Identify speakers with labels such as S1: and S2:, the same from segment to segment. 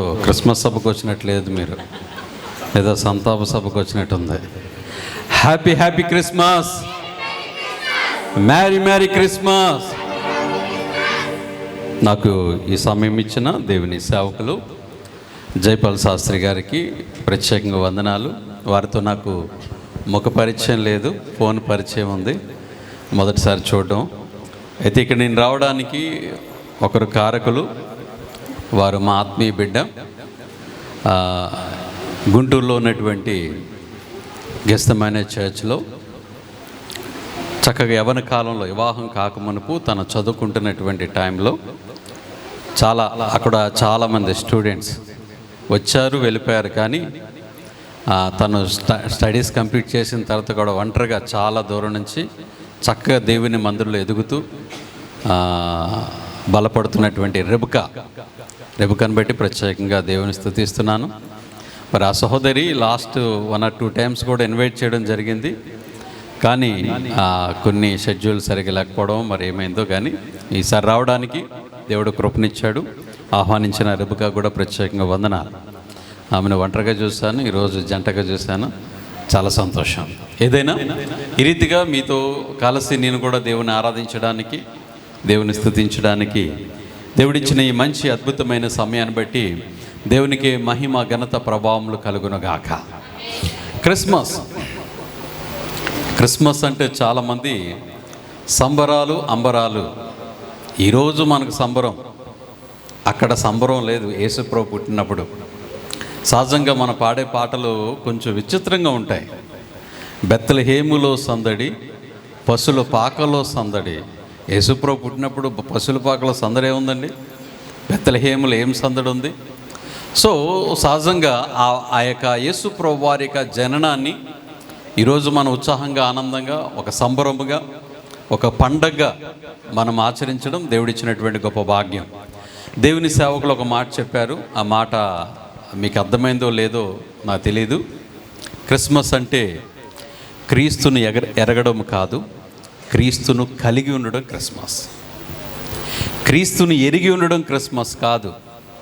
S1: Christmas సభకు వచ్చినట్లేదు మీరు. ఏదో సంతాప సభకు వచ్చినట్టుంది. Happy happy Christmas merry merry Christmas నాకు ఈ సమయం ఇచ్చిన దేవుని సేవకులు జైపాల్ శాస్త్రి గారికి ప్రత్యేకంగా వందనాలు. వారితో నాకు ముఖ పరిచయం లేదు ఫోన్ పరిచయం ఉంది. మొదటిసారి చూడడం. అయితే ఇక్కడ నేను రావడానికి ఒకరు కారకులు వారు మా ఆత్మీయ బిడ్డ గుంటూరులో ఉన్నటువంటి గెస్తమైన చర్చ్లో చక్కగా యవన కాలంలో వివాహం కాకమునుపు తను చదువుకుంటున్నటువంటి టైంలో చాలా అక్కడ చాలామంది స్టూడెంట్స్ వచ్చారు వెళ్ళిపోయారు కానీ తను స్ట- స్టడీస్ కంప్లీట్ చేసిన తర్వాత కూడా ఒంటరిగా చాలా దూరం నుంచి చక్కగా దేవుని మందిరంలో ఎదుగుతూ బలపడుతున్నటువంటి రెబుక. రెబుకను బట్టి ప్రత్యేకంగా దేవుని స్థుతిస్తున్నాను. మరి ఆ సహోదరి last one or two times కూడా ఇన్వైట్ చేయడం జరిగింది. కానీ కొన్ని షెడ్యూల్ సరిగ్గా లేకపోవడం మరి ఏమైందో కానీ ఈసారి రావడానికి దేవుడు కృపనిచ్చాడు. ఆహ్వానించిన రెబుక కూడా ప్రత్యేకంగా వందనాలు. ఆమెను ఒంటరిగా చూశాను ఈరోజు జంటగా చూశాను. చాలా సంతోషం. ఏదైనా ఈ రీతిగా మీతో కలిసి నేను కూడా దేవుని ఆరాధించడానికి దేవుని స్థుతించడానికి దేవుడిచ్చిన ఈ మంచి అద్భుతమైన సమయాన్ని బట్టి దేవునికి మహిమ ఘనత ప్రభావములు కలుగునగాక. క్రిస్మస్. క్రిస్మస్ అంటే చాలామంది సంబరాలు అంబరాలు. ఈరోజు మనకు సంబరం. అక్కడ సంబరం లేదు. యేసుప్రభు పుట్టినప్పుడు. సహజంగా మన పాడే పాటలు కొంచెం విచిత్రంగా ఉంటాయి. బెత్తల హేములో సందడి పశుల పాకలో సందడి యేసుప్రభు పుట్టినప్పుడు పశుల పాకలో సందడి ఉందండి. బెత్తల హేములో ఏం సందడి ఉంది? సో సహజంగా ఆ ఆ యొక్క యేసుప్రభు వారి యొక్క జననాన్ని ఈరోజు మనం ఉత్సాహంగా ఆనందంగా ఒక సంబరముగా ఒక పండగగా మనం ఆచరించడం దేవుడిచ్చినటువంటి గొప్ప భాగ్యం. దేవుని సేవకులు ఒక మాట చెప్పారు. ఆ మాట మీకు అర్థమైందో లేదో నాకు తెలియదు క్రిస్మస్ అంటే క్రీస్తుని ఎగ ఎరగడం కాదు. క్రీస్తును కలిగి ఉండడం క్రిస్మస్. క్రీస్తుని ఎరిగి ఉండడం క్రిస్మస్ కాదు.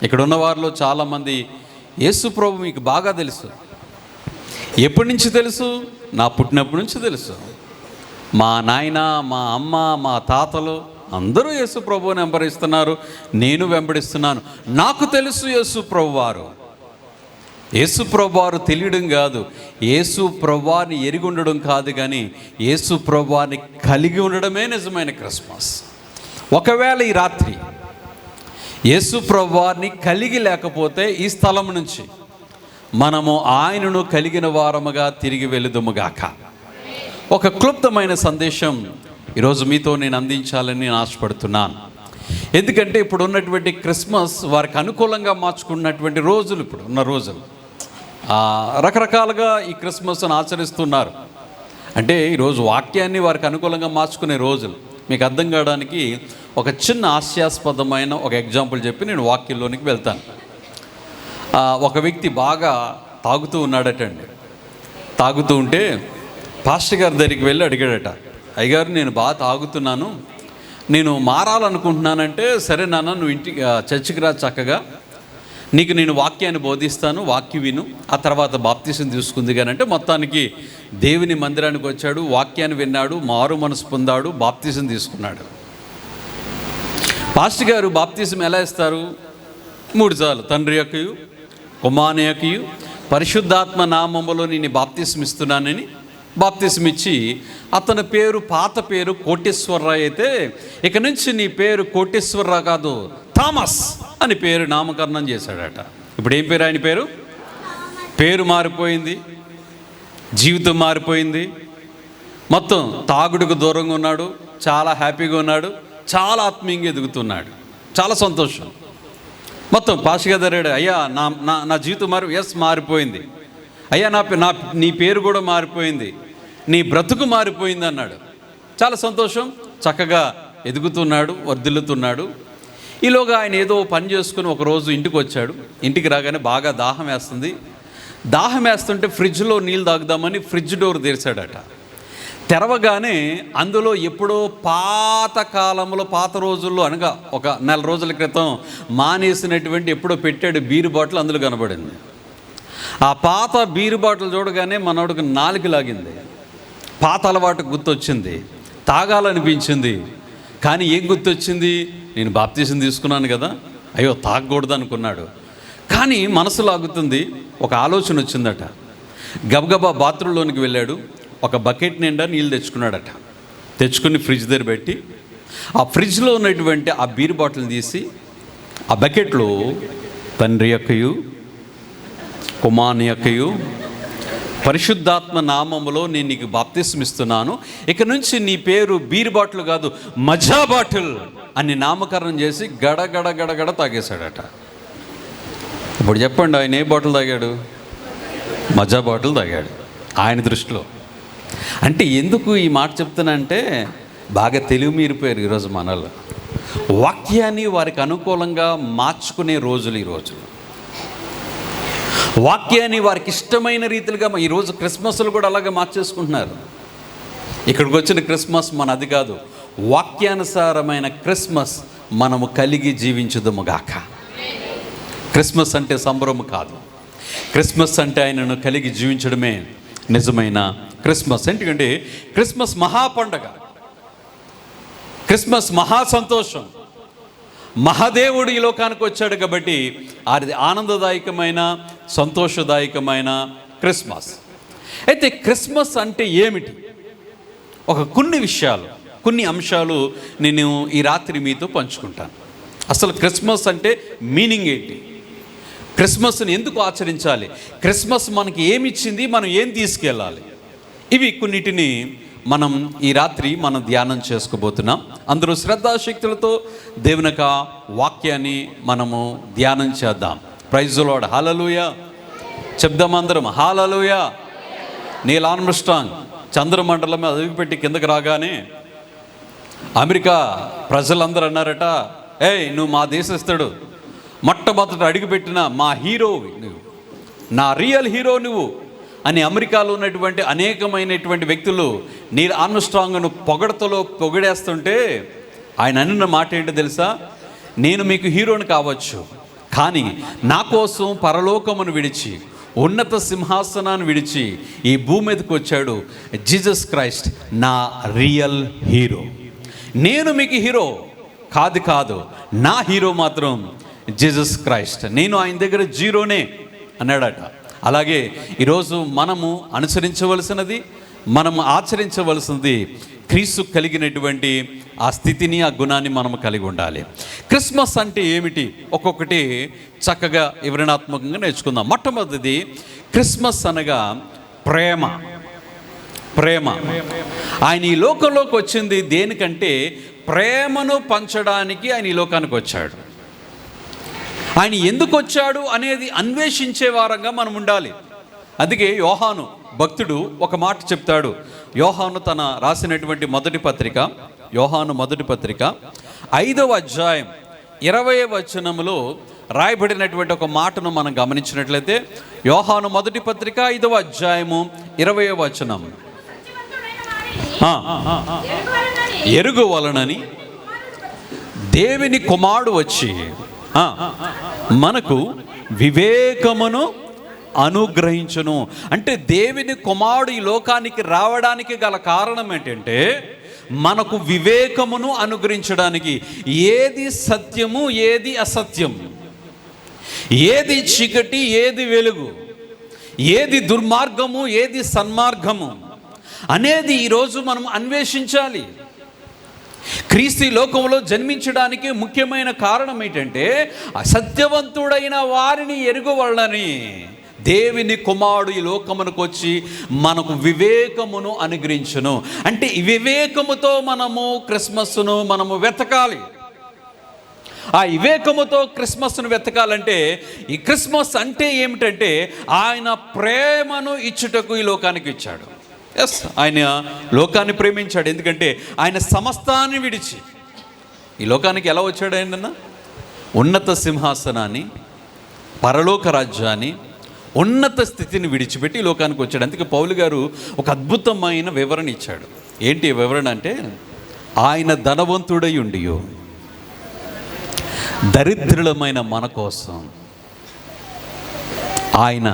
S1: ఇక్కడ ఉన్న వారిలో చాలామంది యేసు ప్రభు మీకు బాగా తెలుసు. ఎప్పటి నుంచి తెలుసు? నా పుట్టినప్పటి నుంచి తెలుసు. మా నాయన మా అమ్మ మా తాతలు అందరూ యేసు ప్రభువుని వెంబడిస్తున్నారు. నేను వెంబడిస్తున్నాను. నాకు తెలుసు యేసు ప్రభు వారు యేసు ప్రభువారు తెలియడం కాదు. యేసు ప్రభువారిని ఎరిగి ఉండడం కాదు కానీ యేసు ప్రభువారిని కలిగి ఉండడమే నిజమైన క్రిస్మస్. ఒకవేళ ఈ రాత్రి యేసు ప్రభువారిని కలిగి లేకపోతే ఈ స్థలం నుంచి మనము ఆయనను కలిగిన వారముగా తిరిగి వెళుదుముగాక ఒక క్లుప్తమైన సందేశం ఈరోజు మీతో నేను అందించాలని నేను ఆశపడుతున్నాను. ఎందుకంటే ఇప్పుడు ఉన్నటువంటి క్రిస్మస్ వారికి అనుకూలంగా మార్చుకున్నటువంటి రోజులు ఇప్పుడు ఉన్న రోజులు. రకరకాలుగా ఈ క్రిస్మస్ను ఆచరిస్తున్నారు. అంటే ఈరోజు వాక్యాన్ని వారికి అనుకూలంగా మార్చుకునే రోజులు. మీకు అర్థం కావడానికి ఒక చిన్న హాస్యాస్పదమైన ఒక ఎగ్జాంపుల్ చెప్పి నేను వాక్యంలోనికి వెళ్తాను. ఒక వ్యక్తి బాగా తాగుతూ ఉన్నాడటండి. తాగుతూ ఉంటే పాస్టర్ గారి దగ్గరికి వెళ్ళి అడిగాడట అయ్యగారు నేను బాగా తాగుతున్నాను. నేను మారాలనుకుంటున్నానంటే సరే నాన్న నువ్వు ఇంటికి చర్చికి రా చక్కగా. నీకు నేను వాక్యాన్ని బోధిస్తాను వాక్య విను ఆ తర్వాత బాప్తీసం తీసుకుంది కానీ అంటే మొత్తానికి దేవుని మందిరానికి వచ్చాడు వాక్యాన్ని విన్నాడు మారు మనసు పొందాడు బాప్తీసం తీసుకున్నాడు. పాస్టర్ గారు బాప్తీసం ఎలా ఇస్తారు? మూడు సార్లు తండ్రి యొక్కయు కుమారుని యొక్కయు పరిశుద్ధాత్మ నామములో నేను బాప్తీసం ఇస్తున్నానని బాప్తీసం ఇచ్చి అతని పేరు పాత పేరు కోటేశ్వరరావు అయితే ఇక నుంచి నీ పేరు కోటేశ్వరరావు కాదు థామస్ అని పేరు నామకరణం చేశాడట. ఇప్పుడు ఏం పేరు ఆయన పేరు? పేరు మారిపోయింది జీవితం మారిపోయింది. మొత్తం తాగుడుకు దూరంగా ఉన్నాడు చాలా హ్యాపీగా ఉన్నాడు చాలా ఆత్మీయంగా ఎదుగుతున్నాడు. చాలా సంతోషం. మొత్తం పాషగా ధరాడు అయ్యా నా నా నా జీవితం మారి ఎస్ మారిపోయింది. అయ్యా నా పే- నా నీ పేరు కూడా మారిపోయింది. నీ బ్రతుకు మారిపోయింది అన్నాడు. చాలా సంతోషం. చక్కగా ఎదుగుతున్నాడు వర్ధిల్లుతున్నాడు. ఈలోగా ఆయన ఏదో పని చేసుకుని ఒకరోజు ఇంటికి వచ్చాడు. ఇంటికి రాగానే బాగా దాహం వేస్తుంది. దాహం వేస్తుంటే ఫ్రిడ్జ్లో నీళ్ళు తాగుదామని ఫ్రిడ్జ్ డోర్ తెరిచాడట. తెరవగానే అందులో ఎప్పుడో పాత కాలంలో పాత రోజుల్లో అనగా ఒక నెల రోజుల క్రితం మానేసినటువంటి ఎప్పుడో పెట్టాడు బీరు బాటిల్ అందులో కనబడింది. ఆ పాత బీరు బాటిల్ చూడగానే మనోడికి నాలుగు లాగింది. పాత అలవాటు గుర్తొచ్చింది. తాగాలనిపించింది. కానీ ఏం గుర్తొచ్చింది? నేను బాప్తీసం తీసుకున్నాను కదా. అయ్యో తాగకూడదు అనుకున్నాడు. కానీ మనసు లాగుతుంది ఒక ఆలోచన వచ్చిందట. గబగబా బాత్రూంలోనికి వెళ్ళాడు ఒక బకెట్ నిండా నీళ్ళు తెచ్చుకున్నాడట. తెచ్చుకుని ఫ్రిడ్జ్ దగ్గర పెట్టి ఆ ఫ్రిడ్జ్లో ఉన్నటువంటి ఆ బీర్ బాటిల్ని తీసి ఆ బకెట్లో తండ్రి యొక్కయు కుమాని యొక్కయు పరిశుద్ధాత్మ నామములో నేను నీకు బాప్తిస్మిస్తున్నాను. ఇక నుంచి నీ పేరు బీర్ బాటిల్ కాదు మజా బాటిల్ అని నామకరణం చేసి గడగడ గడగడ తాగేశాడట. ఇప్పుడు చెప్పండి ఆయన ఏ బాటిల్ తాగాడు? మజా బాటిల్ తాగాడు ఆయన దృష్టిలో. అంటే ఎందుకు ఈ మాట చెప్తానంటే బాగా తెలివి మీరిపోయారు ఈరోజు మనలో. వాక్యాన్ని వారికి అనుకూలంగా మార్చుకునే రోజులు ఈ రోజులు. వాక్యాన్ని వారికి ఇష్టమైన రీతిలుగా ఈరోజు క్రిస్మస్లు కూడా అలాగే మార్చేసుకుంటున్నారు. ఇక్కడికి వచ్చిన క్రిస్మస్ మన అది కాదు. వాక్యానుసారమైన క్రిస్మస్ మనము కలిగి జీవించుదముగాక క్రిస్మస్ అంటే సంబరము కాదు. క్రిస్మస్ అంటే ఆయనను కలిగి జీవించడమే నిజమైన క్రిస్మస్. ఎందుకంటే క్రిస్మస్ మహాపండగ. క్రిస్మస్ మహా సంతోషం మహాదేవుడు ఈ లోకానికి వచ్చాడు కాబట్టి అది ఆనందదాయకమైన సంతోషదాయకమైన క్రిస్మస్. అయితే క్రిస్మస్ అంటే ఏమిటి? ఒక కొన్ని విషయాలు కొన్ని అంశాలు నేను ఈ రాత్రి మీతో పంచుకుంటాను. అసలు క్రిస్మస్ అంటే మీనింగ్ ఏంటి? క్రిస్మస్ని ఎందుకు ఆచరించాలి? క్రిస్మస్ మనకి ఏమి ఇచ్చింది మనం ఏం తీసుకెళ్ళాలి? ఇవి కొన్నిటిని మనం ఈ రాత్రి మనం ధ్యానం చేసుకోబోతున్నాం. అందరూ శ్రద్ధాశక్తులతో దేవుని యొక్క వాక్యాన్ని మనము ధ్యానం చేద్దాం. ప్రైజులోడ్ హాలలుయ చెప్దాం అందరం. హాలలుయ నీల్ ఆర్మ్స్ట్రాంగ్ చంద్రమండలం మీద అదుగుపెట్టి కిందకి రాగానే అమెరికా ప్రజలందరూ అన్నారట ఏయ్ నువ్వు మా దేశస్తుడు మొట్టమొదట అడుగుపెట్టిన మా హీరో నువ్వు. నా రియల్ హీరో నువ్వు. అని అమెరికాలో ఉన్నటువంటి అనేకమైనటువంటి వ్యక్తులు నీల్ ఆర్మ్స్ట్రాంగ్ను పొగడతలో పొగిడేస్తుంటే ఆయన అన్న మాట ఏంటో తెలుసా? నేను మీకు హీరోని కావచ్చు కానీ నా కోసం పరలోకమును విడిచి ఉన్నత సింహాసనాన్ని విడిచి ఈ భూమి మీదకి వచ్చాడు జీసస్ క్రైస్ట్ నా రియల్ హీరో. నేను మీకు హీరో కాదు కాదు నా హీరో మాత్రం జీసస్ క్రైస్ట్. నేను ఆయన దగ్గర జీరోనే అన్నాడట. అలాగే ఈరోజు మనము అనుసరించవలసినది మనము ఆచరించవలసినది క్రీస్తు కలిగినటువంటి ఆ స్థితిని ఆ గుణాన్ని మనము కలిగి ఉండాలి. క్రిస్మస్ అంటే ఏమిటి? ఒక్కొక్కటి చక్కగా వివరణాత్మకంగా నేర్చుకుందాం. మొట్టమొదటిది క్రిస్మస్ అనగా ప్రేమ. ప్రేమ. ఆయన ఈ లోకంలోకి వచ్చింది దేనికంటే ప్రేమను పంచడానికి ఆయన ఈ లోకానికి వచ్చాడు. ఆయన ఎందుకు వచ్చాడు అనేది అన్వేషించే వారంగా మనం ఉండాలి. అందుకే యోహాను భక్తుడు ఒక మాట చెప్తాడు. యోహాను తన రాసినటువంటి మొదటి పత్రిక యోహాను మొదటి పత్రిక ఐదవ అధ్యాయం ఇరవై వచనములో రాయబడినటువంటి ఒక మాటను మనం గమనించినట్లయితే యోహాను మొదటి పత్రిక ఐదవ అధ్యాయము ఇరవై వచనం. ఎరుగు వలనని దేవుని కుమారుడు వచ్చి మనకు వివేకమును అనుగ్రహించును. అంటే దేవుని కుమారుడు ఈ లోకానికి రావడానికి గల కారణం ఏంటంటే మనకు వివేకమును అనుగ్రహించడానికి. ఏది సత్యము ఏది అసత్యం. ఏది చీకటి ఏది వెలుగు. ఏది దుర్మార్గము ఏది సన్మార్గము. అనేది ఈరోజు మనం అన్వేషించాలి. క్రీస్తు ఈ లోకంలో జన్మించడానికి ముఖ్యమైన కారణం ఏంటంటే అసత్యవంతుడైన వారిని ఎరుగవలని దేవుని కుమారుడు ఈ లోకమునకు వచ్చి మనకు వివేకమును అనుగ్రహించును. అంటే ఈ వివేకముతో మనము క్రిస్మస్ను మనము వెతకాలి. ఆ వివేకముతో క్రిస్మస్ను వెతకాలంటే ఈ క్రిస్మస్ అంటే ఏమిటంటే ఆయన ప్రేమను ఇచ్చుటకు ఈ లోకానికి ఇచ్చాడు ఎస్ ఆయన లోకాన్ని ప్రేమించాడు. ఎందుకంటే ఆయన సమస్తాన్ని విడిచి. ఈ లోకానికి ఎలా వచ్చాడు ఆయన ఉన్నత సింహాసనాన్ని పరలోక రాజ్యాన్ని ఉన్నత స్థితిని విడిచిపెట్టి ఈ లోకానికి వచ్చాడు. అందుకే పౌలు గారు ఒక అద్భుతమైన వివరణ ఇచ్చాడు. ఏంటి వివరణ అంటే ఆయన ధనవంతుడై ఉండియో. దరిద్రులమైన మన కోసం ఆయన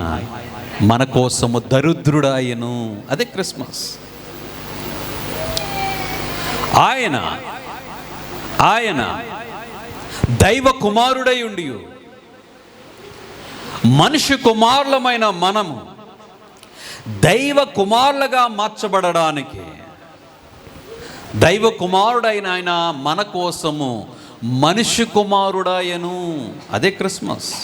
S1: మన కోసము దరిద్రుడాయను అదే క్రిస్మస్. ఆయన ఆయన దైవ కుమారుడై ఉండి మనిషి కుమారులమైన మనము దైవ కుమారులుగా మార్చబడడానికి దైవ కుమారుడైన ఆయన మన కోసము మనిషి కుమారుడాయను అదే క్రిస్మస్.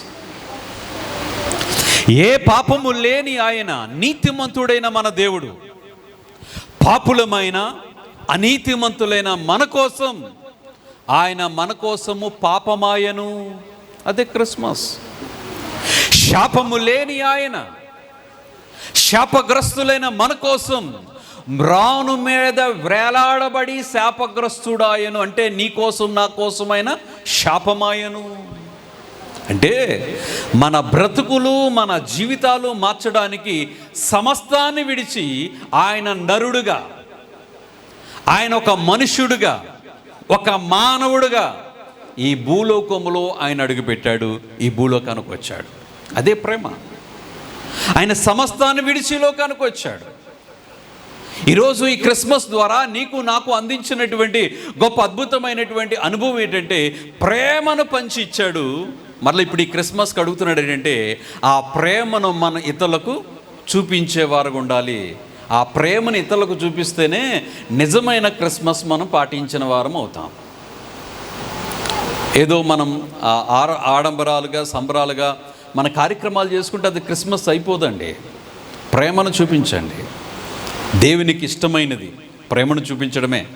S1: ఏ పాపము లేని ఆయన నీతిమంతుడైన మన దేవుడు. పాపులమైన అనీతిమంతులైన మన కోసం ఆయన మన కోసము పాపమాయను. అదే క్రిస్మస్. శాపము లేని ఆయన శాపగ్రస్తులైన మన కోసం మ్రాను మీద వేలాడబడి శాపగ్రస్తుడాయను. అంటే నీ కోసం నా కోసమైన శాపమాయను. అంటే మన బ్రతుకులు మన జీవితాలు మార్చడానికి సమస్తాన్ని విడిచి ఆయన నరుడుగా ఆయన ఒక మనుష్యుడుగా ఒక మానవుడుగా ఈ భూలోకములో ఆయన అడుగుపెట్టాడు ఈ భూలోకానికి వచ్చాడు. అదే ప్రేమ. ఆయన సమస్తాన్ని విడిచి లోకానికి వచ్చాడు. ఈరోజు ఈ క్రిస్మస్ ద్వారా నీకు నాకు అందించినటువంటి గొప్ప అద్భుతమైనటువంటి అనుభవం ఏంటంటే ప్రేమను పంచి ఇచ్చాడు మరలా ఇప్పుడు ఈ క్రిస్మస్కి అడుగుతున్నాడు ఏంటంటే ఆ ప్రేమను మన ఇతరులకు చూపించేవారు ఉండాలి. ఆ ప్రేమను ఇతరులకు చూపిస్తేనే నిజమైన క్రిస్మస్ మనం పాటించిన వారం అవుతాం. ఏదో మనం ఆర ఆడంబరాలుగా సంబరాలుగా మన కార్యక్రమాలు చేసుకుంటే అది క్రిస్మస్ అయిపోదండి. ప్రేమను చూపించండి. దేవునికి ఇష్టమైనది ప్రేమను చూపించడమే.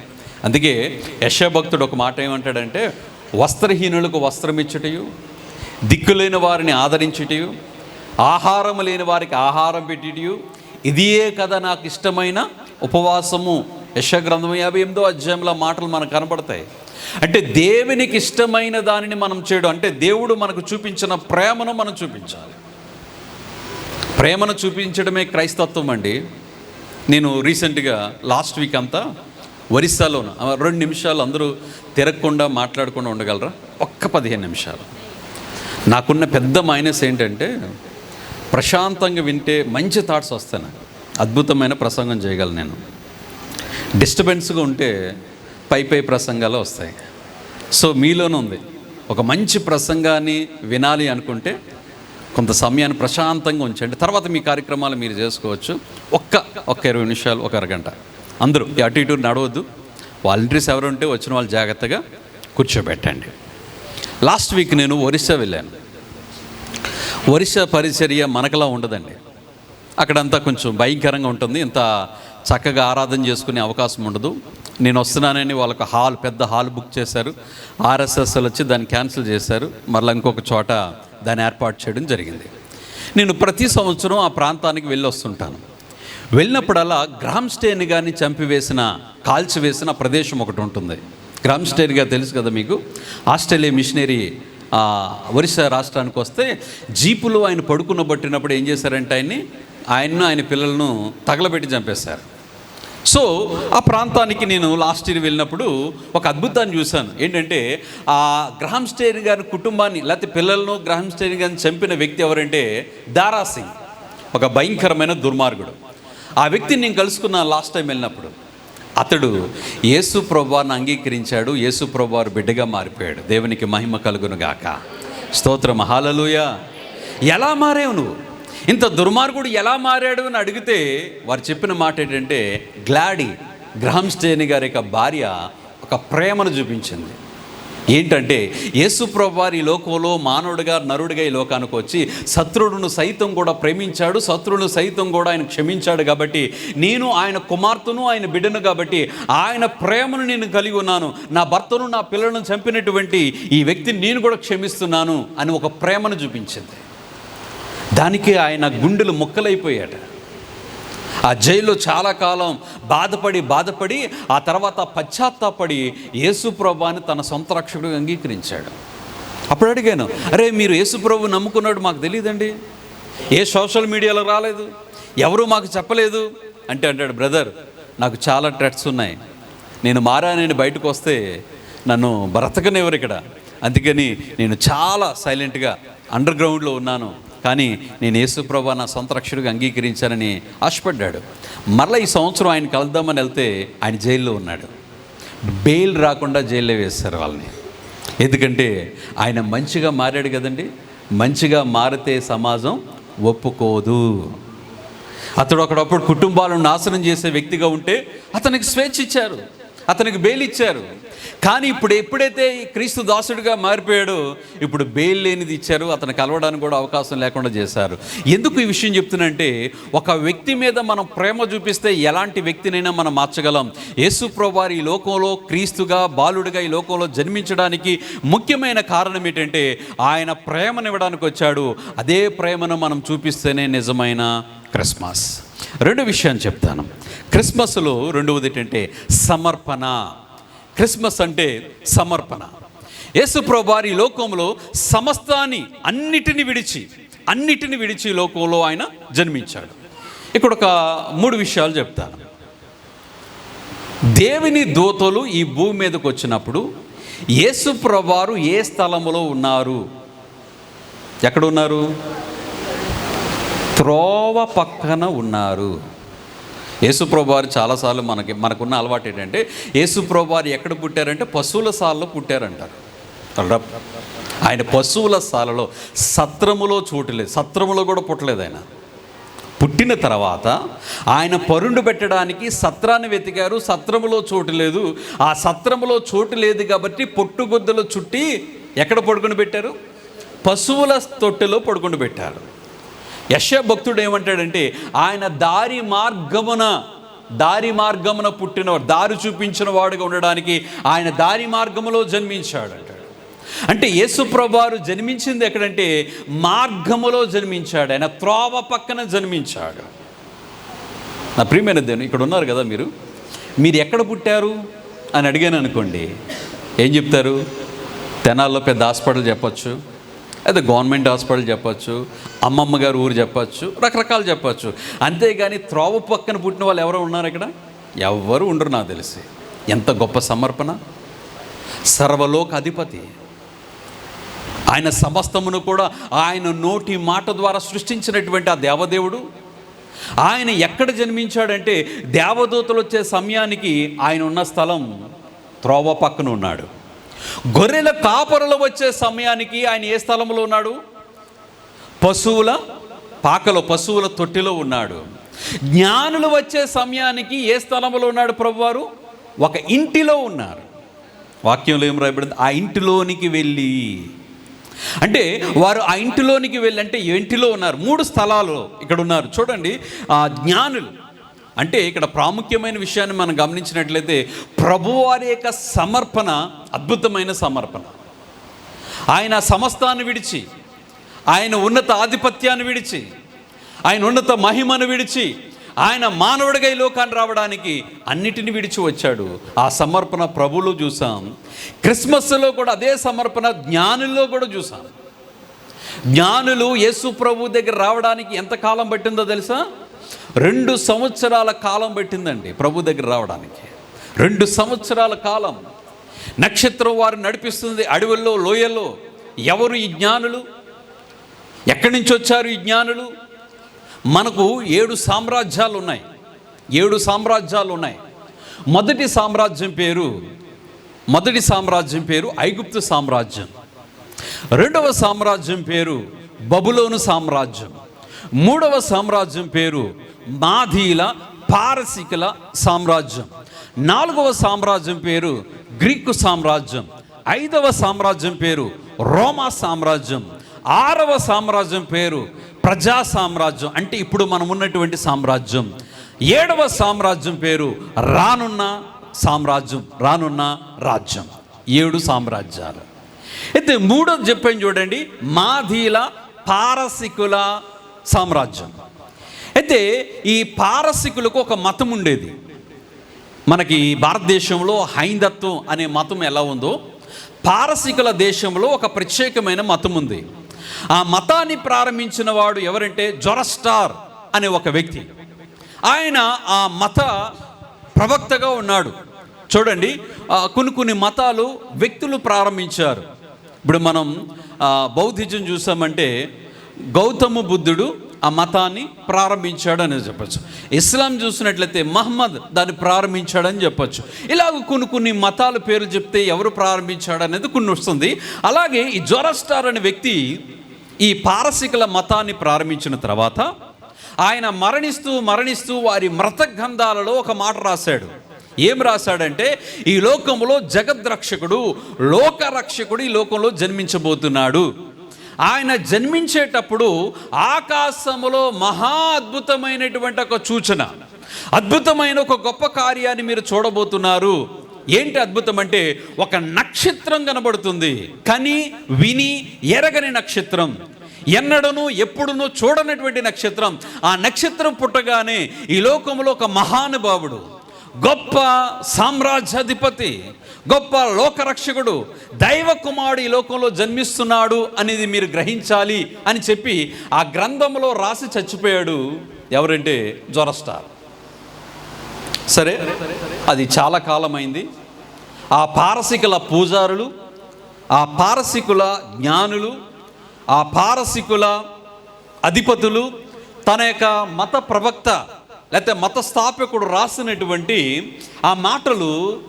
S1: అందుకే యశభక్తుడు ఒక మాట ఏమంటాడంటే వస్త్రహీనులకు వస్త్రం ఇచ్చటయు దిక్కులేని వారిని ఆదరించుటయు ఆహారం లేని వారికి ఆహారం పెట్టిటయు. ఇదియే కదా నాకు ఇష్టమైన ఉపవాసము. యశగ్రంథం యాభై ఎనిమిదో అధ్యాయంలో మాటలు మనకు కనబడతాయి. అంటే దేవునికి ఇష్టమైన దానిని మనం చేయడం అంటే దేవుడు మనకు చూపించిన ప్రేమను మనం చూపించాలి. ప్రేమను చూపించడమే క్రైస్తత్వం అండి. నేను రీసెంట్గా లాస్ట్ వీక్ అంతా ఒరిస్సాలోను రెండు నిమిషాలు అందరూ తిరగకుండా మాట్లాడకుండా ఉండగలరా? ఒక్క పదిహేను నిమిషాలు. నాకున్న పెద్ద మైనస్ ఏంటంటే ప్రశాంతంగా వింటే మంచి థాట్స్ వస్తాయి నాకు. అద్భుతమైన ప్రసంగం చేయగలను నేను. డిస్టర్బెన్స్గా ఉంటే పై పై ప్రసంగాలు వస్తాయి. సో మీలోనే ఉంది. ఒక మంచి ప్రసంగాన్ని వినాలి అనుకుంటే కొంత సమయాన్ని ప్రశాంతంగా ఉంచండి. తర్వాత మీ కార్యక్రమాలు మీరు చేసుకోవచ్చు. ఒక్క ఒక్క ఇరవై నిమిషాలు ఒక అరగంట. అందరూ అటు ఇటు నడవద్దు. వాలంటీర్స్ ఎవరు ఉంటే వచ్చిన వాళ్ళు జాగ్రత్తగా కూర్చోబెట్టండి. లాస్ట్ వీక్ నేను ఒరిస్సా వెళ్ళాను. ఒరిస్సా పరిచర్య మనకలా ఉండదండి. అక్కడంతా కొంచెం భయంకరంగా ఉంటుంది. ఇంత చక్కగా ఆరాధన చేసుకునే అవకాశం ఉండదు. నేను వస్తున్నానని వాళ్ళకి హాల్ పెద్ద హాల్ బుక్ చేశారు. ఆర్ఎస్ఎస్ఎల్ వచ్చి దాన్ని క్యాన్సిల్ చేశారు. మళ్ళీ ఇంకొక చోట దాన్ని ఏర్పాటు చేయడం జరిగింది. నేను ప్రతి సంవత్సరం ఆ ప్రాంతానికి వెళ్ళి వస్తుంటాను వెళ్ళినప్పుడల్లా గ్రామ్ స్టేన్ గారిని చంపివేసిన కాల్చివేసిన ప్రదేశం ఒకటి ఉంటుంది. గ్రామ్స్టైర్గా తెలుసు కదా మీకు. ఆస్ట్రేలియా మిషనరీ ఆ, ఒరిస్సా రాష్ట్రానికి వస్తే జీపులో ఆయన పడుకున్న పట్టినప్పుడు ఏం చేశారంటే ఆయన్ని ఆయన్ను ఆయన పిల్లలను తగలబెట్టి చంపేశారు. సో ఆ ప్రాంతానికి నేను లాస్ట్ ఇయర్ వెళ్ళినప్పుడు ఒక అద్భుతాన్ని చూశాను. ఏంటంటే ఆ గ్రహం స్టేన్ గారి కుటుంబాన్ని లేకపోతే పిల్లలను గ్రహం స్టేన్ గారిని చంపిన వ్యక్తి ఎవరంటే దారా సింగ్ ఒక భయంకరమైన దుర్మార్గుడు. ఆ వ్యక్తిని నేను కలుసుకున్న లాస్ట్ టైం వెళ్ళినప్పుడు. అతడు యేసు ప్రభాను అంగీకరించాడు యేసు ప్రభువారు బిడ్డగా మారిపోయాడు. దేవునికి మహిమ కలుగును గాక స్తోత్రం. హాలలుయ. ఎలా మారావు నువ్వు? ఇంత దుర్మార్గుడు ఎలా మారాడు అని అడిగితే వారు చెప్పిన మాట ఏంటంటే గ్లాడీ గ్రహం స్టేని గారి యొక్క భార్య ఒక ప్రేమను చూపించింది. ఏంటంటే యేసు వారి ఈ లోకంలో మానవుడిగా నరుడిగా ఈ లోకానికి వచ్చి శత్రుడును సైతం కూడా ప్రేమించాడు శత్రువును సైతం కూడా ఆయన క్షమించాడు కాబట్టి నేను ఆయన కుమార్తెను ఆయన బిడ్డను కాబట్టి ఆయన ప్రేమను నేను కలిగి ఉన్నాను. నా భర్తను నా పిల్లలను చంపినటువంటి ఈ వ్యక్తిని నేను కూడా క్షమిస్తున్నాను అని ఒక ప్రేమను చూపించింది. దానికి ఆయన గుండెలు ముక్కలైపోయాడు ఆ జైల్లో చాలా కాలం బాధపడి బాధపడి ఆ తర్వాత పశ్చాత్తాపడి యేసుప్రభాని తన సొంత రక్షకుడిగా అంగీకరించాడు. అప్పుడు అడిగాను అరే మీరు యేసుప్రభు నమ్ముకున్నాడు మాకు తెలియదండి ఏ సోషల్ మీడియాలో రాలేదు? ఎవరు మాకు చెప్పలేదు? అంటే అంటాడు బ్రదర్ నాకు చాలా ట్రెట్స్ ఉన్నాయి. నేను మారానని బయటకు వస్తే నన్ను బ్రతకనివ్వరు ఇక్కడ. అందుకని నేను చాలా సైలెంట్గా అండర్ గ్రౌండ్లో ఉన్నాను. కానీ నేను యేసుప్రభా నా సొంత రక్షకుడిగా అంగీకరించానని ఆశపడ్డాడు. మరలా ఈ సంవత్సరం ఆయన కలుద్దామని వెళ్తే ఆయన జైల్లో ఉన్నాడు. బెయిల్ రాకుండా జైల్లో వేస్తారు వాళ్ళని. ఎందుకంటే ఆయన మంచిగా మారాడు కదండి. మంచిగా మారితే సమాజం ఒప్పుకోదు. అతడు ఒకడప్పుడు కుటుంబాలను నాశనం చేసే వ్యక్తిగా ఉంటే అతనికి స్వేచ్ఛ ఇచ్చారు. అతనికి బెయిల్ ఇచ్చారు. కానీ ఇప్పుడు ఎప్పుడైతే క్రీస్తు దాసుడిగా మారిపోయాడో ఇప్పుడు బెయిల్ లేనిది ఇచ్చారు అతను కలవడానికి కూడా అవకాశం లేకుండా చేశారు. ఎందుకు ఈ విషయం చెప్తున్నంటే ఒక వ్యక్తి మీద మనం ప్రేమ చూపిస్తే ఎలాంటి వ్యక్తినైనా మనం మార్చగలం. యేసు ప్రభువారు ఈ లోకంలో క్రీస్తుగా బాలుడిగా ఈ లోకంలో జన్మించడానికి ముఖ్యమైన కారణం ఏంటంటే ఆయన ప్రేమనివ్వడానికి వచ్చాడు. అదే ప్రేమను మనం చూపిస్తేనే నిజమైన క్రిస్మస్. రెండు విషయాన్ని చెప్తాను. క్రిస్మస్లో రెండవది ఏంటంటే సమర్పణ. క్రిస్మస్ అంటే సమర్పణ. యేసుప్రభువారు ఈ లోకంలో సమస్తాన్ని అన్నిటిని విడిచి అన్నిటిని విడిచి లోకంలో ఆయన జన్మించాడు. ఇక్కడ ఒక మూడు విషయాలు చెప్తాను. దేవుని దూతలు ఈ భూమి మీదకు వచ్చినప్పుడు యేసుప్రభారు ఏ స్థలంలో ఉన్నారు? ఎక్కడ ఉన్నారు? త్రోవ పక్కన ఉన్నారు. యేసుప్రభువారు చాలాసార్లు మనకి మనకున్న అలవాటు ఏంటంటే యేసుప్రభువారు ఎక్కడ పుట్టారంటే పశువుల సాలలో పుట్టారంటారు. ఆయన పశువుల సాలలో సత్రములో చోటు లేదు. సత్రములో కూడా పుట్టలేదు ఆయన. పుట్టిన తర్వాత ఆయన పరుండు పెట్టడానికి సత్రాన్ని వెతికారు సత్రములో చోటు లేదు. ఆ సత్రములో చోటు లేదు కాబట్టి పొట్టుగుద్దలు చుట్టి ఎక్కడ పడుకుని పెట్టారు? పశువుల తొట్టెలో పడుకుని పెట్టారు. యశ భక్తుడు ఏమంటాడంటే ఆయన దారి మార్గమున దారి మార్గమున పుట్టినవాడు దారి చూపించిన వాడుగా ఉండడానికి ఆయన దారి మార్గములో జన్మించాడు అంటాడు. అంటే యేసుప్రభువారు జన్మించింది ఎక్కడంటే మార్గములో జన్మించాడు ఆయన త్రోవ పక్కన జన్మించాడు. నా ప్రియమైన దేవుని ఇక్కడ ఉన్నారు కదా మీరు? మీరు ఎక్కడ పుట్టారు? అని అడిగాను అనుకోండి. ఏం చెప్తారు? తెనాల్లో పెద్ద హాస్పిటల్ చెప్పచ్చు. అదే గవర్నమెంట్ హాస్పిటల్ చెప్పచ్చు అమ్మమ్మ గారు ఊరు చెప్పచ్చు రకరకాలు చెప్పచ్చు. అంతేగాని త్రోవ పక్కన పుట్టిన వాళ్ళు ఎవరు ఉన్నారు ఇక్కడ? ఎవ్వరు ఉండరు నాకు తెలిసి. ఎంత గొప్ప సమర్పణ. సర్వలోక అధిపతి ఆయన సమస్తమును కూడా ఆయన నోటి మాట ద్వారా సృష్టించినటువంటి ఆ దేవదేవుడు. ఆయన ఎక్కడ జన్మించాడంటే దేవదూతలు వచ్చే సమయానికి ఆయన ఉన్న స్థలం త్రోవ పక్కన ఉన్నాడు. గొర్రెల కాపరులు వచ్చే సమయానికి ఆయన ఏ స్థలంలో ఉన్నాడు? పశువుల పాకలో పశువుల తొట్టిలో ఉన్నాడు. జ్ఞానులు వచ్చే సమయానికి ఏ స్థలంలో ఉన్నాడు ప్రభువారు? ఒక ఇంటిలో ఉన్నారు. వాక్యంలో ఏం రాయబడింది? ఆ ఇంటిలోనికి వెళ్ళి. అంటే వారు ఆ ఇంటిలోనికి వెళ్ళి అంటే ఇంటిలో ఉన్నారు? మూడు స్థలాలు ఇక్కడ ఉన్నారు. చూడండి ఆ జ్ఞానులు. అంటే ఇక్కడ ప్రాముఖ్యమైన విషయాన్ని మనం గమనించినట్లయితే ప్రభువారి యొక్క సమర్పణ అద్భుతమైన సమర్పణ. ఆయన సమస్తాన్ని విడిచి ఆయన ఉన్నత ఆధిపత్యాన్ని విడిచి ఆయన ఉన్నత మహిమను విడిచి ఆయన మానవుడిగా ఈ లోకాన్ని రావడానికి అన్నిటిని విడిచి వచ్చాడు. ఆ సమర్పణ ప్రభులో చూసాం. క్రిస్మస్లో కూడా అదే సమర్పణ జ్ఞానుల్లో కూడా చూసాం. జ్ఞానులు యేసు ప్రభు దగ్గర రావడానికి ఎంత కాలం పట్టిందో తెలుసా? రెండు సంవత్సరాల కాలం పట్టిందండి ప్రభు దగ్గర రావడానికి. రెండు సంవత్సరాల కాలం. నక్షత్రం వారు నడిపిస్తుంది అడవుల్లో లోయల్లో. ఎవరు ఈ జ్ఞానులు? ఎక్కడి నుంచి వచ్చారు ఈ జ్ఞానులు? మనకు ఏడు సామ్రాజ్యాలు ఉన్నాయి. ఏడు సామ్రాజ్యాలు ఉన్నాయి. మొదటి సామ్రాజ్యం పేరు మొదటి సామ్రాజ్యం పేరు ఐగుప్తు సామ్రాజ్యం. రెండవ సామ్రాజ్యం పేరు బబులోను సామ్రాజ్యం. మూడవ సామ్రాజ్యం పేరు మాధీల పారసికుల సామ్రాజ్యం. నాలుగవ సామ్రాజ్యం పేరు గ్రీకు సామ్రాజ్యం. ఐదవ సామ్రాజ్యం పేరు రోమా సామ్రాజ్యం. ఆరవ సామ్రాజ్యం పేరు ప్రజా సామ్రాజ్యం. అంటే ఇప్పుడు మనం ఉన్నటువంటి సామ్రాజ్యం. ఏడవ సామ్రాజ్యం పేరు రానున్న సామ్రాజ్యం రానున్న రాజ్యం. ఏడు సామ్రాజ్యాలు. అయితే మూడోది చెప్పాను చూడండి మాధీల పారసికుల సామ్రాజ్యం. అయితే ఈ పారసికులకు ఒక మతం ఉండేది. మనకి భారతదేశంలో హైందత్వం అనే మతం ఎలా ఉందో పారసికుల దేశంలో ఒక ప్రత్యేకమైన మతం ఉంది. ఆ మతాన్ని ప్రారంభించిన వాడు ఎవరంటే జొరస్టార్ అనే ఒక వ్యక్తి. ఆయన ఆ మత ప్రవక్తగా ఉన్నాడు. చూడండి కొన్ని కొన్ని మతాలు వ్యక్తులు ప్రారంభించారు. ఇప్పుడు మనం బౌద్ధిజం చూసామంటే గౌతమ బుద్ధుడు ఆ మతాన్ని ప్రారంభించాడు అని చెప్పచ్చు. ఇస్లాం చూసినట్లయితే మహమ్మద్ దాన్ని ప్రారంభించాడని చెప్పొచ్చు. ఇలాగ కొన్ని కొన్ని మతాల పేర్లు చెప్తే ఎవరు ప్రారంభించాడు అనేది కొన్ని వస్తుంది. అలాగే ఈ జొరస్టార్ అనే వ్యక్తి ఈ పారసికుల మతాన్ని ప్రారంభించిన తర్వాత ఆయన మరణిస్తూ మరణిస్తూ వారి మృత గ్రంథాలలో ఒక మాట రాశాడు. ఏం రాశాడంటే ఈ లోకంలో జగద్రక్షకుడు లోకరక్షకుడు ఈ లోకంలో జన్మించబోతున్నాడు. ఆయన జన్మించేటప్పుడు ఆకాశములో మహా అద్భుతమైనటువంటి ఒక సూచన అద్భుతమైన ఒక గొప్ప కార్యాన్ని మీరు చూడబోతున్నారు. ఏంటి అద్భుతం అంటే ఒక నక్షత్రం కనబడుతుంది. కని విని ఎరగని నక్షత్రం. ఎన్నడను ఎప్పుడునూ చూడనటువంటి నక్షత్రం. ఆ నక్షత్రం పుట్టగానే ఈ లోకంలో ఒక మహానుభావుడు గొప్ప సామ్రాజ్యాధిపతి గొప్ప లోకరక్షకుడు దైవ కుమారుడు ఈ లోకంలో జన్మిస్తున్నాడు అనేది మీరు గ్రహించాలి అని చెప్పి ఆ గ్రంథంలో రాసి చచ్చిపోయాడు ఎవరంటే జొరస్టార్. సరే? అది చాలా కాలమైంది. ఆ పారసికుల పూజారులు ఆ పారసికుల జ్ఞానులు ఆ పారసికుల అధిపతులు తన యొక్క మత ప్రవక్త లేకపోతే మత స్థాపకుడు రాసినటువంటి ఆ మాటలు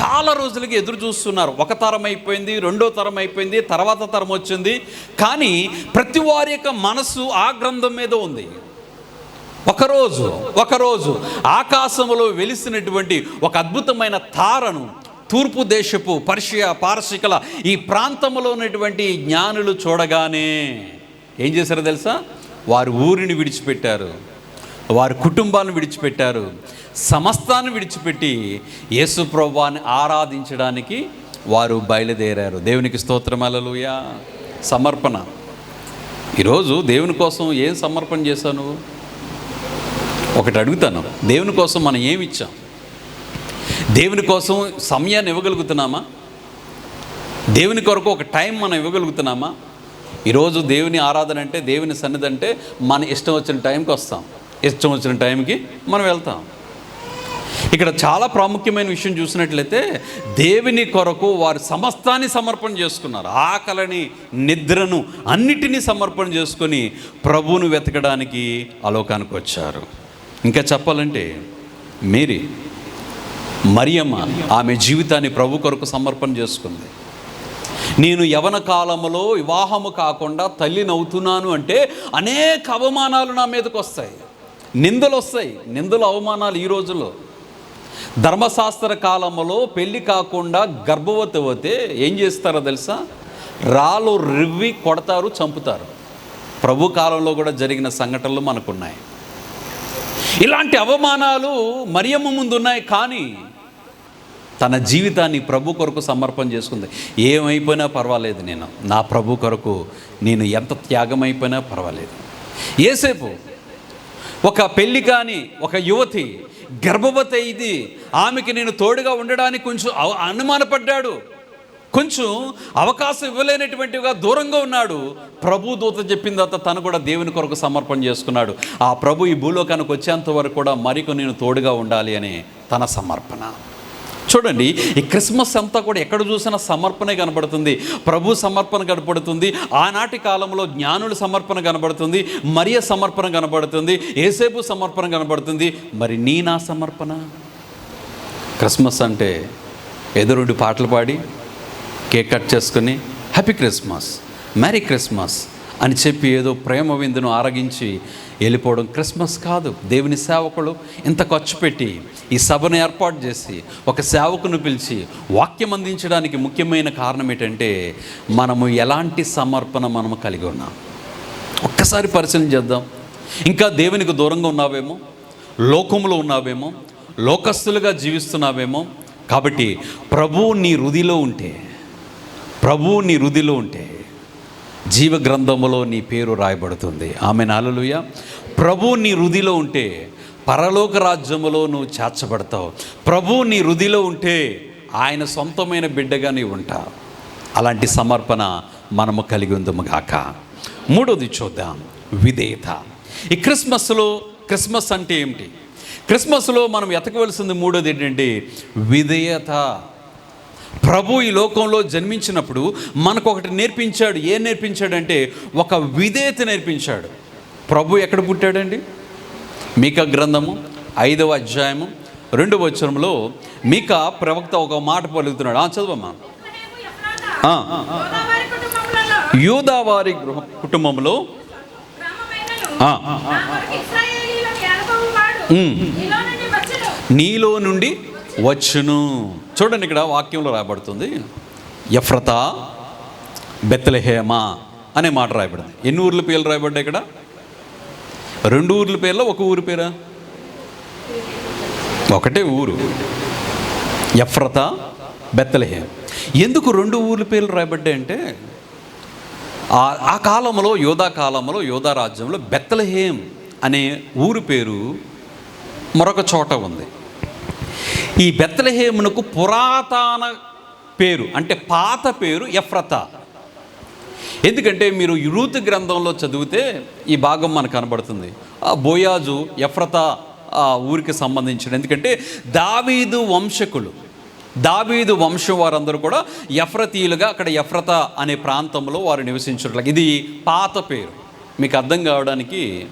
S1: చాలా రోజులకి ఎదురు చూస్తున్నారు. ఒక తరం అయిపోయింది రెండో తరం అయిపోయింది తర్వాత తరం వచ్చింది. కానీ ప్రతి వారి యొక్క మనసు ఆ గ్రంథం మీద ఉంది. ఒకరోజు ఒకరోజు ఆకాశంలో వెలిసినటువంటి ఒక అద్భుతమైన తారను తూర్పు దేశపు పర్షియా పారసికల ఈ ప్రాంతంలో ఉన్నటువంటి జ్ఞానులు చూడగానే ఏం చేశారో తెలుసా? వారు ఊరిని విడిచిపెట్టారు. వారి కుటుంబాలను విడిచిపెట్టారు. సమస్తాన్ని విడిచిపెట్టి యేసు ప్రభువాన్ని ఆరాధించడానికి వారు బయలుదేరారు. దేవునికి స్తోత్రమలలుయ సమర్పణ. ఈరోజు దేవుని కోసం ఏం సమర్పణ చేశాను ఒకటి అడుగుతాను. దేవుని కోసం మనం ఏమి ఇచ్చాం? దేవుని కోసం సమయాన్ని ఇవ్వగలుగుతున్నామా? దేవుని కొరకు ఒక టైం మనం ఇవ్వగలుగుతున్నామా? ఈరోజు దేవుని ఆరాధన అంటే దేవుని సన్నిధి అంటే మన ఇష్టం వచ్చిన టైంకి వస్తాం. ఇష్టం వచ్చిన టైంకి మనం వెళ్తాం. ఇక్కడ చాలా ప్రాముఖ్యమైన విషయం చూసినట్లయితే దేవుని కొరకు వారు సమస్తాన్ని సమర్పణ చేసుకున్నారు. ఆకలిని నిద్రను అన్నిటినీ సమర్పణ చేసుకొని ప్రభువును వెతకడానికి అలోకానికి వచ్చారు. ఇంకా చెప్పాలంటే మేరీ మరియమ్మ ఆమె జీవితాన్ని ప్రభు కొరకు సమర్పణ చేసుకుంది. నేను యవన కాలంలో వివాహము కాకుండా తల్లినవుతున్నాను అంటే అనేక అవమానాలు నా మీదకి వస్తాయి. నిందలు వస్తాయి. నిందలు అవమానాలు ఈ రోజుల్లో. ధర్మశాస్త్ర కాలంలో పెళ్ళి కాకుండా గర్భవతి అవుతే ఏం చేస్తారో తెలుసా? రాళ్ళు రివ్వి కొడతారు చంపుతారు. ప్రభు కాలంలో కూడా జరిగిన సంఘటనలు మనకున్నాయి. ఇలాంటి అవమానాలు మరియమ్మ ముందు ఉన్నాయి కానీ తన జీవితాన్ని ప్రభు కొరకు సమర్పణ చేసుకుంది. ఏమైపోయినా పర్వాలేదు నేను. నా ప్రభు కొరకు నేను ఎంత త్యాగమైపోయినా పర్వాలేదు. ఏసేపు ఒక పెళ్ళి కానీ ఒక యువతి గర్భవతి ఇది ఆమెకి నేను తోడుగా ఉండడానికి కొంచెం అనుమానపడ్డాడు. కొంచెం అవకాశం ఇవ్వలేనటువంటిగా దూరంగా ఉన్నాడు. ప్రభు దూత చెప్పిన తర్వాత తను కూడా దేవుని కొరకు సమర్పణ చేసుకున్నాడు. ఆ ప్రభు ఈ భూలోకానికి వచ్చేంత వరకు కూడా మరికొన్ని నేను తోడుగా ఉండాలి అనే తన సమర్పణ. చూడండి ఈ క్రిస్మస్ అంతా కూడా ఎక్కడ చూసినా సమర్పణే కనబడుతుంది. ప్రభు సమర్పణ కనబడుతుంది. ఆనాటి కాలంలో జ్ఞానుల సమర్పణ కనబడుతుంది. మరియ సమర్పణ కనబడుతుంది. ఏసేపు సమర్పణ కనబడుతుంది. మరి నీ నా సమర్పణ? క్రిస్మస్ అంటే ఎదురుండి పాటలు పాడి కేక్ కట్ చేసుకుని హ్యాపీ క్రిస్మస్ మ్యారీ క్రిస్మస్ అని చెప్పి ఏదో ప్రేమ విందును ఆరగించి వెళ్ళిపోవడం క్రిస్మస్ కాదు. దేవుని సేవకులు ఇంత ఖర్చు పెట్టి ఈ సభను ఏర్పాటు చేసి ఒక సేవకును పిలిచి వాక్యం అందించడానికి ముఖ్యమైన కారణం ఏంటంటే మనము ఎలాంటి సమర్పణ మనము కలిగి ఉన్నాం. ఒక్కసారి పరిశీలన చేద్దాం. ఇంకా దేవునికి దూరంగా ఉన్నావేమో? లోకంలో ఉన్నావేమో? లోకస్తులుగా జీవిస్తున్నావేమో? కాబట్టి ప్రభువు నీ రుదిలో ఉంటే ప్రభువు నీ రుదిలో ఉంటే జీవ గ్రంథములో నీ పేరు రాయబడుతుంది. ఆమె నాలులుయ ప్రభు నీ రుదిలో ఉంటే పరలోక రాజ్యములో నువ్వు చేర్చబడతావు ప్రభు నీ రుదిలో ఉంటే ఆయన సొంతమైన బిడ్డగా నీవు ఉంటావు. అలాంటి సమర్పణ మనము కలిగి ఉందముగాక మూడోది చూద్దాం. విధేయత. ఈ క్రిస్మస్లో క్రిస్మస్ అంటే ఏమిటి? క్రిస్మస్లో మనం ఎతకవలసింది మూడోది ఏంటంటే విధేయత. ప్రభు ఈ లోకంలో జన్మించినప్పుడు మనకు ఒకటి నేర్పించాడు. ఏం నేర్పించాడంటే ఒక విధేయత నేర్పించాడు. ప్రభు ఎక్కడ పుట్టాడండి? మీక గ్రంథము ఐదవ అధ్యాయము రెండవ వచనంలో మీక ప్రవక్త ఒక మాట పలుకుతున్నాడు. ఆ చదవమ్మా. యూదావారి గృహ కుటుంబంలో.
S2: నీలో నుండి వచ్చును.
S1: చూడండి ఇక్కడ వాక్యంలో రాయబడుతుంది ఎఫ్రత బెత్తలహేమా అనే మాట రాయబడింది. ఎన్ని ఊర్ల పేర్లు రాయబడ్డాయి ఇక్కడ? రెండు ఊర్ల పేర్లో ఒక ఊరి పేరా? ఒకటే ఊరు. ఎఫ్రత బెత్తలహేమ ఎందుకు రెండు ఊర్ల పేర్లు రాయబడ్డాయి అంటే ఆ- ఆ కాలంలో యోధా కాలంలో యోధా రాజ్యంలో బెత్తలహేమ్ అనే ఊరు పేరు మరొక చోట ఉంది. ఈ బెత్తలహేమునకు పురాతన పేరు అంటే పాత పేరు ఎఫ్రత. ఎందుకంటే మీరు ఈ గ్రంథంలో చదివితే ఈ భాగం మనకు కనబడుతుంది. ఆ బోయాజు ఎఫ్రత ఊరికి సంబంధించిన ఎందుకంటే దావీదు వంశకులు దావీదు వంశం వారందరూ కూడా ఎఫ్రతీయులుగా అక్కడ ఎఫ్రత అనే ప్రాంతంలో వారు నివసించుట్ల ఇది పాత పేరు. మీకు అర్థం కావడానికి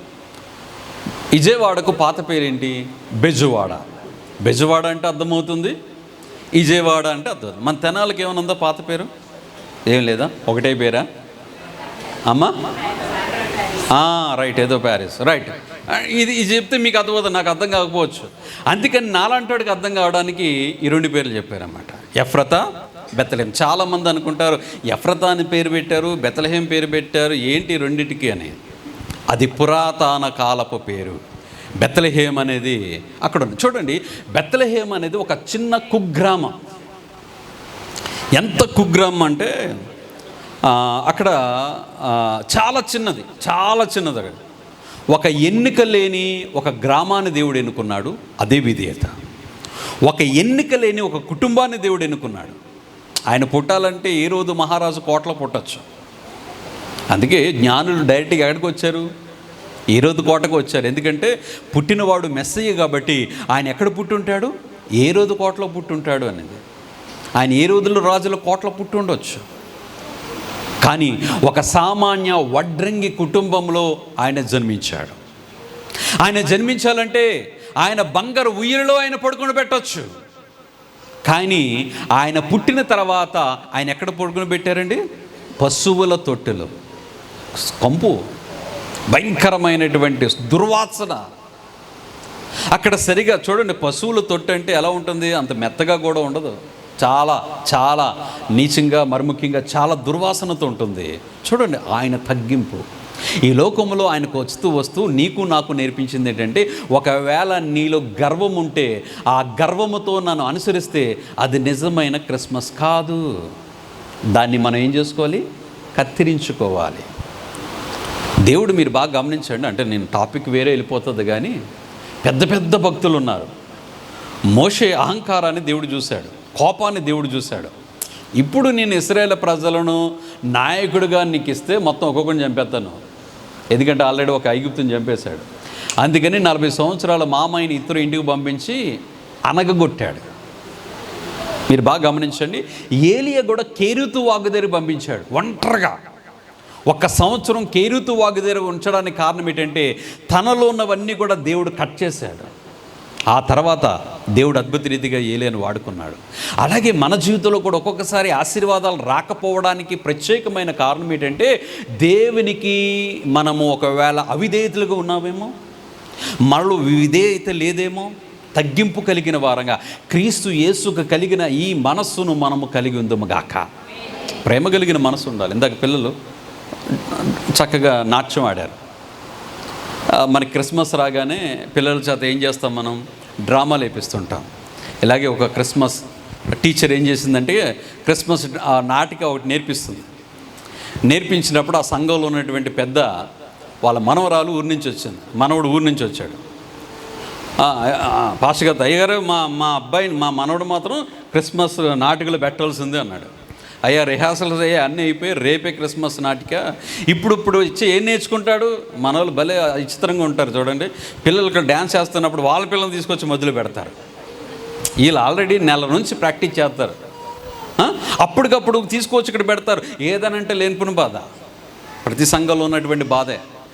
S1: విజయవాడకు పాత పేరేంటి? బెజువాడ. బెజవాడ అంటే అర్థమవుతుంది విజయవాడ అంటే అర్థం మన తెనాలకి ఏమైనా ఉందా పాత పేరు? ఏం లేదా? ఒకటే పేరా? అమ్మా? రైట్ ఏదో ప్యారిస్. రైట్ ఇది ఇది చెప్తే మీకు అర్థమవుతుంది నాకు అర్థం కాకపోవచ్చు. అందుకని నాలాంటివాడికి అర్థం కావడానికి ఈ రెండు పేర్లు చెప్పారన్నమాట. ఎఫ్రత బెత్తలహేం చాలామంది అనుకుంటారు ఎఫ్రత అని పేరు పెట్టారు బెత్తలహేం పేరు పెట్టారు ఏంటి రెండింటికి అనేది అది పురాతన కాలపు పేరు. బెత్తలహేమ్ అనేది అక్కడ ఉంది. చూడండి బెత్తలహేమ్ అనేది ఒక చిన్న కుగ్రామం. ఎంత కుగ్రామం అంటే అక్కడ చాలా చిన్నది చాలా చిన్నది అక్కడ. ఒక ఎన్నిక లేని ఒక గ్రామాన్ని దేవుడు ఎన్నుకున్నాడు అదే విధేయత. ఒక ఎన్నిక లేని ఒక కుటుంబాన్ని దేవుడు ఎన్నుకున్నాడు. ఆయన పుట్టాలంటే ఏ రోజు మహారాజు కోట్ల పుట్టచ్చు? అందుకే జ్ఞానులు డైరెక్ట్గా ఎక్కడికి వచ్చారు? ఏరోదు కోటకు వచ్చారు ఎందుకంటే పుట్టినవాడు మెస్సయ్య కాబట్టి ఆయన ఎక్కడ పుట్టుంటాడు? ఏ రోజు కోటలో పుట్టుంటాడు అనేది ఆయన ఏ రోజుల్లో రాజుల కోటలో పుట్టుండొచ్చు. కానీ ఒక సామాన్య వడ్రంగి కుటుంబంలో ఆయన జన్మించాడు. ఆయన జన్మించాలంటే ఆయన బంగారు ఉయ్యలో ఆయన పడుకుని పెట్టవచ్చు కానీ ఆయన పుట్టిన తర్వాత ఆయన ఎక్కడ పడుకుని పెట్టారండి? పశువుల తొట్టెలు. కంపు. భయంకరమైనటువంటి దుర్వాసన. అక్కడ సరిగా చూడండి పశువుల తొట్టు అంటే ఎలా ఉంటుంది? అంత మెత్తగా కూడా ఉండదు. చాలా చాలా నీచంగా మరుముఖ్యంగా చాలా దుర్వాసనతో ఉంటుంది. చూడండి ఆయన తగ్గింపు. ఈ లోకంలో ఆయనకు వస్తూ వస్తూ నీకు నాకు నేర్పించింది ఏంటంటే ఒకవేళ నీలో గర్వం ఉంటే ఆ గర్వముతో నన్ను అనుసరిస్తే అది నిజమైన క్రిస్మస్ కాదు. దాన్ని మనం ఏం చేసుకోవాలి? కత్తిరించుకోవాలి. దేవుడు మీరు బాగా గమనించండి. అంటే నేను టాపిక్ వేరే వెళ్ళిపోతుంది కానీ పెద్ద పెద్ద భక్తులు ఉన్నారు. మోషే అహంకారాన్ని దేవుడు చూశాడు. కోపాన్ని దేవుడు చూశాడు. ఇప్పుడు నేను ఇస్రాయేల్ ప్రజలను నాయకుడిగా నీకు ఇస్తే మొత్తం ఒక్కొక్కరిని చంపేస్తాను. ఎందుకంటే ఆల్రెడీ ఒక ఐగుప్తుని చంపేశాడు. అందుకని నలభై సంవత్సరాల మామయ్యని ఇద్దరు ఇంటికి పంపించి అనగగొట్టాడు. మీరు బాగా గమనించండి. ఏలియా కూడా కేరుతు వాగు దగ్గర పంపించాడు. ఒంటరిగా. ఒక్క సంవత్సరం కేరుతు వాగు దగ్గర ఉంచడానికి కారణం ఏంటంటే తనలో ఉన్నవన్నీ కూడా దేవుడు కట్ చేశాడు. ఆ తర్వాత దేవుడు అద్భుత రీతిగా ఏలేని వాడుకున్నాడు. అలాగే మన జీవితంలో కూడా ఒక్కొక్కసారి ఆశీర్వాదాలు రాకపోవడానికి ప్రత్యేకమైన కారణం ఏంటంటే దేవునికి మనము ఒకవేళ అవిధేయతలుగా ఉన్నామేమో మనలో విధేయత లేదేమో తగ్గింపు కలిగిన వారంగా క్రీస్తు యేసుకు కలిగిన ఈ మనస్సును మనము కలిగి ఉందము గాక. ప్రేమ కలిగిన మనసు ఉండాలి. ఇందాక పిల్లలు చక్కగా నాట్యం ఆడారు. మన మనకి క్రిస్మస్ రాగానే పిల్లల చేత ఏం చేస్తాం మనం? డ్రామాలు వేపిస్తుంటాం ఇలాగే ఒక క్రిస్మస్ టీచర్ ఏం చేసిందంటే క్రిస్మస్ ఆ నాటిక ఒకటి నేర్పిస్తుంది. నేర్పించినప్పుడు ఆ సంఘంలో ఉన్నటువంటి పెద్ద వాళ్ళ మనవరాలు ఊరి నుంచి వచ్చింది. మనవడు ఊరి నుంచి వచ్చాడు. పాషగత గారు అయ్యగారు మా మా అబ్బాయిని మా మనవడు మాత్రం క్రిస్మస్ నాటికలు పెట్టాల్సిందే అన్నాడు. అయ్యా రిహార్సల్స్ అయ్యా అన్నీ అయిపోయి రేపే క్రిస్మస్ నాటిక. ఇప్పుడు ఇప్పుడు ఇచ్చి ఏం నేర్చుకుంటాడు? మన వాళ్ళు భలే విచిత్రంగా ఉంటారు చూడండి. పిల్లలు ఇక్కడ డ్యాన్స్ చేస్తున్నప్పుడు వాళ్ళ పిల్లల్ని తీసుకొచ్చి మొదలు పెడతారు. వీళ్ళు ఆల్రెడీ నెల నుంచి ప్రాక్టీస్ చేస్తారు. అప్పటికప్పుడు తీసుకొచ్చి ఇక్కడ పెడతారు. ఏదనంటే లేనిపోయిన బాధ. ప్రతి సంఘంలో ఉన్నటువంటి బాధే.